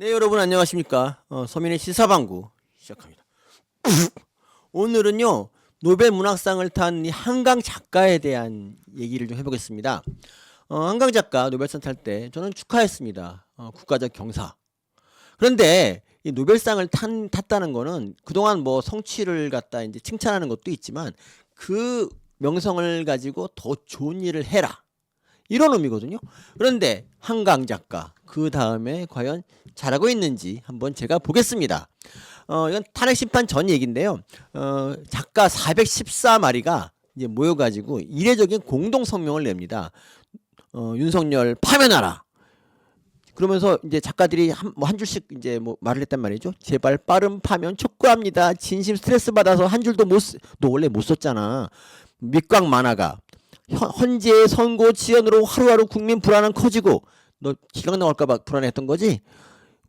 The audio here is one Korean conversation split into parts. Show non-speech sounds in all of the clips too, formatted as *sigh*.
네 여러분 안녕하십니까? 어, 서민의 시사방구 시작합니다. *laughs* 오늘은요 노벨 문학상을 탄 이 한강 작가에 대한 얘기를 좀 해보겠습니다. 어, 한강 작가 노벨상 탈 때 저는 축하했습니다. 어, 국가적 경사. 그런데 이 노벨상을 탄, 탔다는 거는 그동안 뭐 성취를 갖다 이제 칭찬하는 것도 있지만 그 명성을 가지고 더 좋은 일을 해라 이런 의미거든요. 그런데 한강 작가 그 다음에 과연 잘하고 있는지 한번 제가 보겠습니다. 어, 이건 탄핵 심판 전 얘기인데요. 어, 작가 414마리가 이제 모여가지고 이례적인 공동 성명을 냅니다. 어, 윤석열 파면하라. 그러면서 이제 작가들이 한, 뭐 한 줄씩 이제 뭐 말을 했단 말이죠. 제발 빠른 파면 촉구합니다. 진심 스트레스 받아서 한 줄도 못, 쓰, 너 원래 못 썼잖아. 밑광 만화가 현- 헌재의 선고 지연으로 하루하루 국민 불안은 커지고 너 기각 나올까봐 불안했던 거지?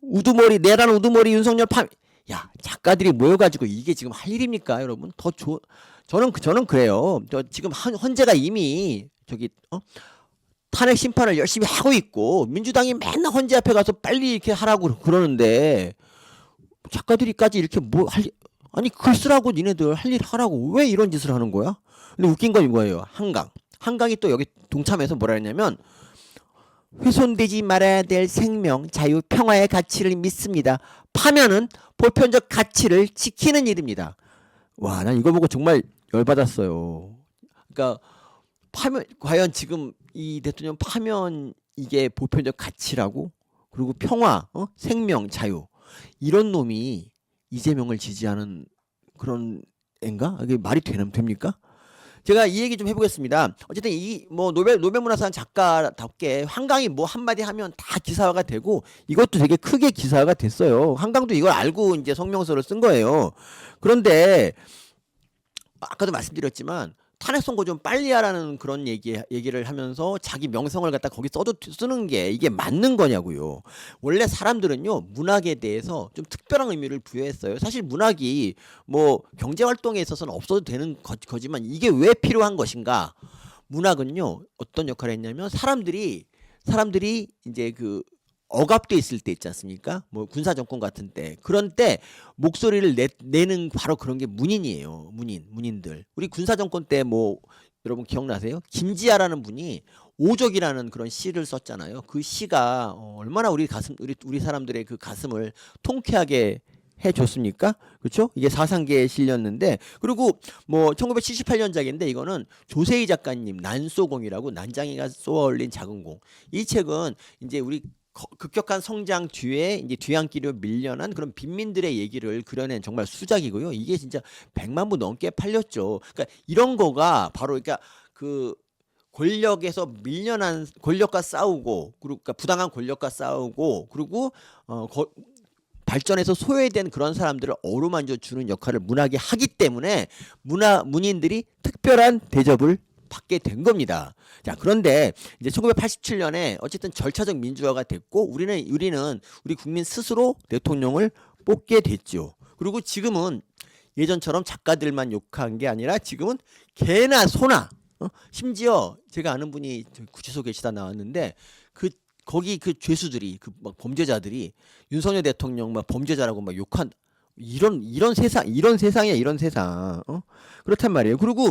우두머리 내란 우두머리 윤석열 파. 야 작가들이 모여가지고 이게 지금 할 일입니까, 여러분? 더 좋. 저는 그- 저는 그래요. 저 지금 한, 헌재가 이미 저기 어? 탄핵 심판을 열심히 하고 있고 민주당이 맨날 헌재 앞에 가서 빨리 이렇게 하라고 그러는데 작가들이까지 이렇게 뭐 할 아니 글 쓰라고 니네들 할 일 하라고 왜 이런 짓을 하는 거야? 근데 웃긴 건 이거예요. 한강. 한강이 또 여기 동참해서 뭐라 했냐면 훼손되지 말아야 될 생명, 자유, 평화의 가치를 믿습니다. 파면은 보편적 가치를 지키는 일입니다. 와, 난 이거 보고 정말 열받았어요. 그러니까 파면 과연 지금 이 대통령 파면 이게 보편적 가치라고? 그리고 평화, 어? 생명, 자유 이런 놈이 이재명을 지지하는 그런 앤가? 이게 말이 되는 됩니까? 제가 이 얘기 좀 해보겠습니다. 어쨌든 이 뭐 노벨 노벨 문화상 작가답게 한강이 뭐 한마디 하면 다 기사화가 되고 이것도 되게 크게 기사화가 됐어요. 한강도 이걸 알고 이제 성명서를 쓴 거예요. 그런데 아까도 말씀드렸지만 탄핵 선고 좀 빨리 하라는 그런 얘기 얘기를 하면서 자기 명성을 갖다 거기 써도 쓰는 게 이게 맞는 거냐고요. 원래 사람들은요 문학에 대해서 좀 특별한 의미를 부여했어요. 사실 문학이 뭐 경제 활동에 있어서는 없어도 되는 거, 거지만 이게 왜 필요한 것인가? 문학은요 어떤 역할을 했냐면 사람들이 사람들이 이제 그 억압돼 있을 때 있지 않습니까? 뭐 군사 정권 같은 때 그런 때 목소리를 내, 내는 바로 그런 게 문인이에요. 문인, 문인들. 우리 군사 정권 때 뭐 여러분 기억나세요? 김지아라는 분이 오적이라는 그런 시를 썼잖아요. 그 시가 어, 얼마나 우리 가슴 우리 우리 사람들의 그 가슴을 통쾌하게 해 줬습니까? 그렇죠? 이게 사상계에 실렸는데 그리고 뭐 1978년작인데 이거는 조세희 작가님 난소공이라고 난장이가 쏘아 올린 작은 공. 이 책은 이제 우리 거- 급격한 성장 뒤에 이제 뒤안길로 밀려난 그런 빈민들의 얘기를 그려낸 정말 수작이고요. 이게 진짜 100만 부 넘게 팔렸죠. 그러니까 이런 거가 바로 그러니까 그 권력에서 밀려난 권력과 싸우고 그리고 그러니까 부당한 권력과 싸우고 그리고 어 거, 발전해서 소외된 그런 사람들을 어루만져 주는 역할을 문학이 하기 때문에 문화 문인들이 특별한 대접을 받게 된 겁니다. 자, 그런데 이제 1987년에 어쨌든 절차적 민주화가 됐고 우리는 우리는 우리 국민 스스로 대통령을 뽑게 됐죠. 그리고 지금은 예전처럼 작가들만 욕한 게 아니라 지금은 개나 소나 어? 심지어 제가 아는 분이 저 구치소 계시다 나왔는데 그 거기 그 죄수들이 그 막 범죄자들이 윤석열 대통령 막 범죄자라고 막 욕한 이런 이런 세상 이런 세상이야 이런 세상 어? 그렇단 말이에요. 그리고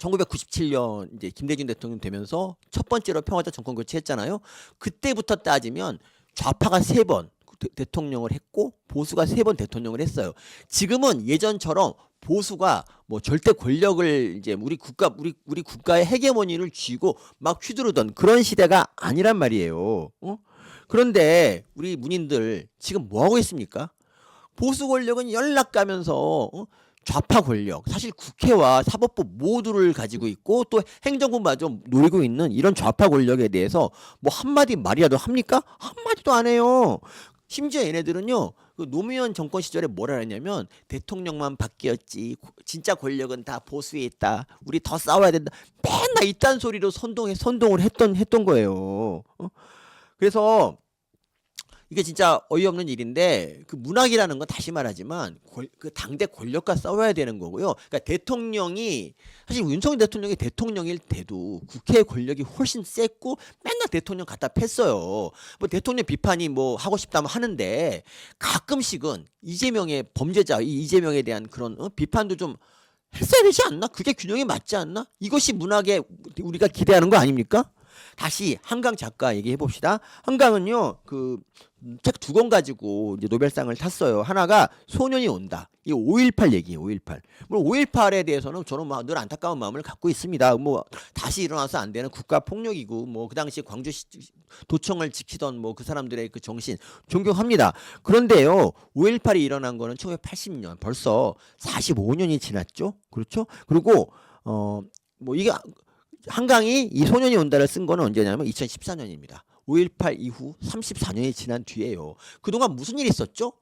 1997년 이제 김대중 대통령 되면서 첫 번째로 평화적 정권 교체했잖아요. 그때부터 따지면 좌파가 세 번 대통령을 했고 보수가 세 번 대통령을 했어요. 지금은 예전처럼 보수가 뭐 절대 권력을 이제 우리 국가 우리 우리 국가의 헤게모니를 쥐고 막 휘두르던 그런 시대가 아니란 말이에요. 어? 그런데 우리 문인들 지금 뭐 하고 있습니까? 보수 권력은 연락 가면서 어? 좌파 권력, 사실 국회와 사법부 모두를 가지고 있고 또 행정부마저 노리고 있는 이런 좌파 권력에 대해서 뭐 한마디 말이라도 합니까? 한마디도 안 해요. 심지어 얘네들은요, 그 노무현 정권 시절에 뭐라 했냐면 대통령만 바뀌었지, 고- 진짜 권력은 다 보수에 있다. 우리 더 싸워야 된다. 맨날 이딴 소리로 선동해 선동을 했던 했던 거예요. 어? 그래서 이게 진짜 어이없는 일인데 그 문학이라는 건 다시 말하지만 권- 그 당대 권력과 싸워야 되는 거고요. 그러니까 대통령이 사실 윤석열 대통령이 대통령일 때도 국회 권력이 훨씬 셌고 맨날 대통령 갖다 팼어요. 뭐 대통령 비판이 뭐 하고 싶다면 하는데 가끔씩은 이재명의 범죄자 이 이재명에 대한 그런 어? 비판도 좀 했어야 되지 않나? 그게 균형이 맞지 않나? 이것이 문학에 우리가 기대하는 거 아닙니까? 다시 한강 작가 얘기해 봅시다. 한강은요, 그 책 두 권 가지고 이제 노벨상을 탔어요. 하나가 소년이 온다. 이 5.18 얘기예요. 5.18. 물론 5.18에 대해서는 저는 뭐늘 안타까운 마음을 갖고 있습니다. 뭐 다시 일어나서 안 되는 국가 폭력이고 뭐 그 당시 광주 시, 도청을 지키던 뭐 그 사람들의 그 정신 존경합니다. 그런데요, 5.18이 일어난 거는 1980년 벌써 45년이 지났죠. 그렇죠? 그리고 어 뭐 이게 한강이 이 소년이 온다를 쓴 거는 언제냐면 2014년입니다. 5.18 이후 34년이 지난 뒤에요. 그동안 무슨 일이 있었죠?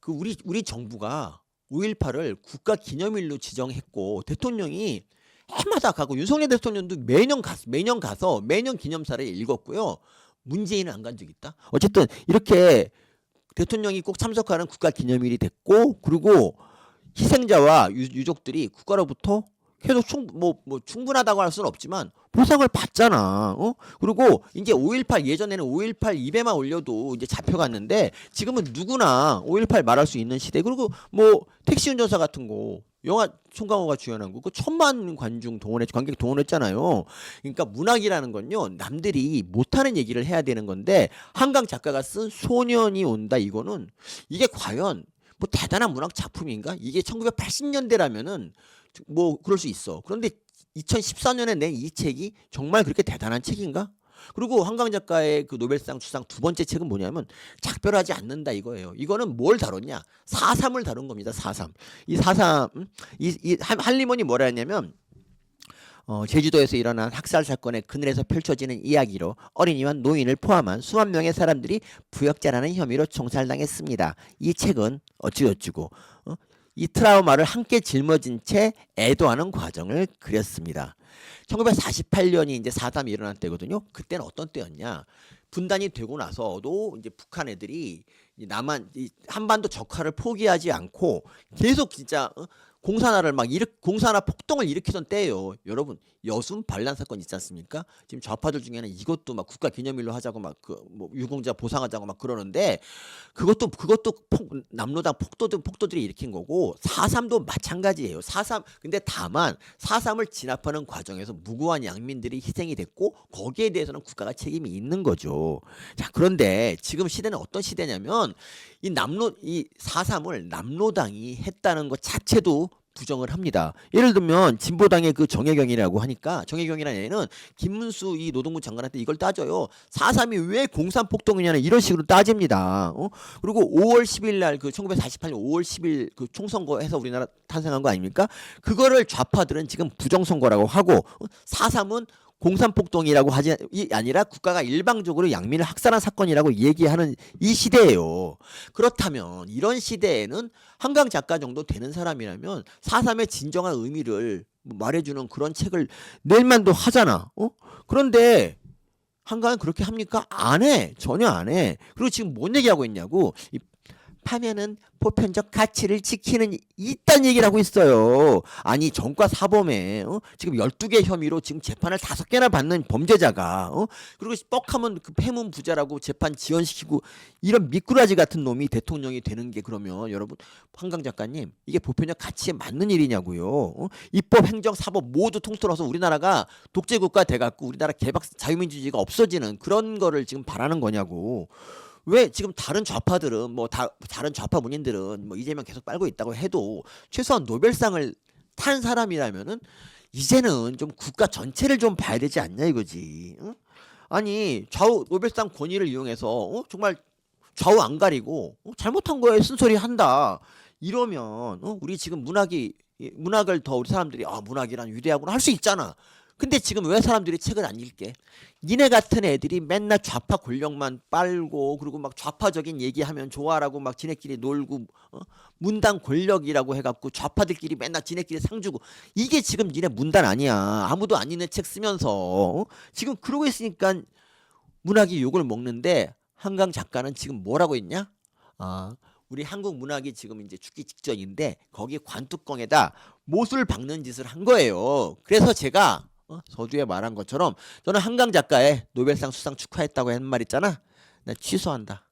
그 우리 우리 정부가 5.18을 국가 기념일로 지정했고 대통령이 해마다 가고 윤석열 대통령도 매년 가 매년 가서 매년 기념사를 읽었고요. 문재인은 안 간 적 있다. 어쨌든 이렇게 대통령이 꼭 참석하는 국가 기념일이 됐고 그리고 희생자와 유, 유족들이 국가로부터 계속 충, 뭐, 뭐 충분하다고 할 수는 없지만 보상을 받잖아. 어? 그리고 이제 5.18 예전에는 5.18 입에만 올려도 이제 잡혀갔는데 지금은 누구나 5.18 말할 수 있는 시대. 그리고 뭐 택시 운전사 같은 거 영화 송강호가 주연한 거 그 천만 관중 동원했 관객 동원했잖아요. 그러니까 문학이라는 건요 남들이 못하는 얘기를 해야 되는 건데 한강 작가가 쓴 소년이 온다 이거는 이게 과연 뭐 대단한 문학 작품인가? 이게 1980년대라면은 뭐 그럴 수 있어. 그런데 2014년에 낸 이 책이 정말 그렇게 대단한 책인가? 그리고 한강 작가의 그 노벨상 수상 두 번째 책은 뭐냐면 작별하지 않는다 이거예요. 이거는 뭘 다뤘냐? 4.3을 다룬 겁니다. 4.3. 이 4.3, 음? 이, 이 한- 한리몬이 뭐라 했냐면 어, 제주도에서 일어난 학살 사건의 그늘에서 펼쳐지는 이야기로 어린이와 노인을 포함한 수만 명의 사람들이 부역자라는 혐의로 총살당했습니다. 이 책은 어찌어찌고 어? 이 트라우마를 함께 짊어진 채 애도하는 과정을 그렸습니다. 1948년이 이제 4.3이 일어난 때거든요. 그때는 어떤 때였냐? 분단이 되고 나서도 이제 북한 애들이 이 남한 이 한반도 적화를 포기하지 않고 계속 진짜 어? 공산화를 막 일으 공산화 폭동을 일으키던 때예요. 여러분 여순 반란 사건 있지 않습니까? 지금 좌파들 중에는 이것도 막 국가 기념일로 하자고 막 그 뭐 유공자 보상하자고 막 그러는데 그것도 그것도 폭, 남로당 폭도들 폭도들이 일으킨 거고 4.3도 마찬가지예요. 4.3 근데 다만 4.3을 진압하는 과정에서 무고한 양민들이 희생이 됐고 거기에 대해서는 국가가 책임이 있는 거죠. 자 그런데 지금 시대는 어떤 시대냐면 이 남로 이 4.3을 남로당이 했다는 것 자체도 부정을 합니다. 예를 들면 진보당의 그 정혜경이라고 하니까 정혜경이라는 애는 김문수 이 노동부 장관한테 이걸 따져요. 4.3이 왜 공산 폭동이냐는 이런 식으로 따집니다. 어? 그리고 5월 10일 날 그 1948년 5월 10일 그 총선거에서 우리나라 탄생한 거 아닙니까? 그거를 좌파들은 지금 부정선거라고 하고 어? 4.3은 공산폭동이라고 하지 이 아니라 국가가 일방적으로 양민을 학살한 사건이라고 얘기하는 이 시대예요. 그렇다면 이런 시대에는 한강 작가 정도 되는 사람이라면 4.3의 진정한 의미를 말해주는 그런 책을 낼 만도 하잖아. 어? 그런데 한강은 그렇게 합니까? 안 해. 전혀 안 해. 그리고 지금 뭔 얘기하고 있냐고. 이 파면은 보편적 가치를 지키는 이딴 얘기를 하고 있어요. 아니 전과 사범에 어? 지금 12개 혐의로 지금 재판을 다섯 개나 받는 범죄자가 어? 그리고 뻑하면 그 폐문 부자라고 재판 지연시키고 이런 미꾸라지 같은 놈이 대통령이 되는 게 그러면 여러분 한강 작가님 이게 보편적 가치에 맞는 일이냐고요. 어? 입법, 행정, 사법 모두 통틀어서 우리나라가 독재 국가 돼갖고 우리나라 개박 자유민주주의가 없어지는 그런 거를 지금 바라는 거냐고. 왜 지금 다른 좌파들은 뭐 다 다른 좌파 문인들은 뭐 이재명 계속 빨고 있다고 해도 최소한 노벨상을 탄 사람이라면은 이제는 좀 국가 전체를 좀 봐야 되지 않냐 이거지. 응? 아니 좌우 노벨상 권위를 이용해서 어? 정말 좌우 안 가리고 어? 잘못한 거에 쓴소리 한다. 이러면 어? 우리 지금 문학이 이 문학을 더 우리 사람들이 아 문학이란 위대하구나 할 수 있잖아. 근데 지금 왜 사람들이 책을 안 읽게? 니네 같은 애들이 맨날 좌파 권력만 빨고 그리고 막 좌파적인 얘기하면 좋아라고 막 지네끼리 놀고 어? 문단 권력이라고 해갖고 좌파들끼리 맨날 지네끼리 상주고 이게 지금 니네 문단 아니야 아무도 안 읽는 책 쓰면서 어? 지금 그러고 있으니까 문학이 욕을 먹는데 한강 작가는 지금 뭐라고 했냐? 아, 우리 한국 문학이 지금 이제 죽기 직전인데 거기 관뚜껑에다 못을 박는 짓을 한 거예요. 그래서 제가 어, 서두에 말한 것처럼 저는 한강 작가의 노벨상 수상 축하했다고 한 말 있잖아. 나 취소한다.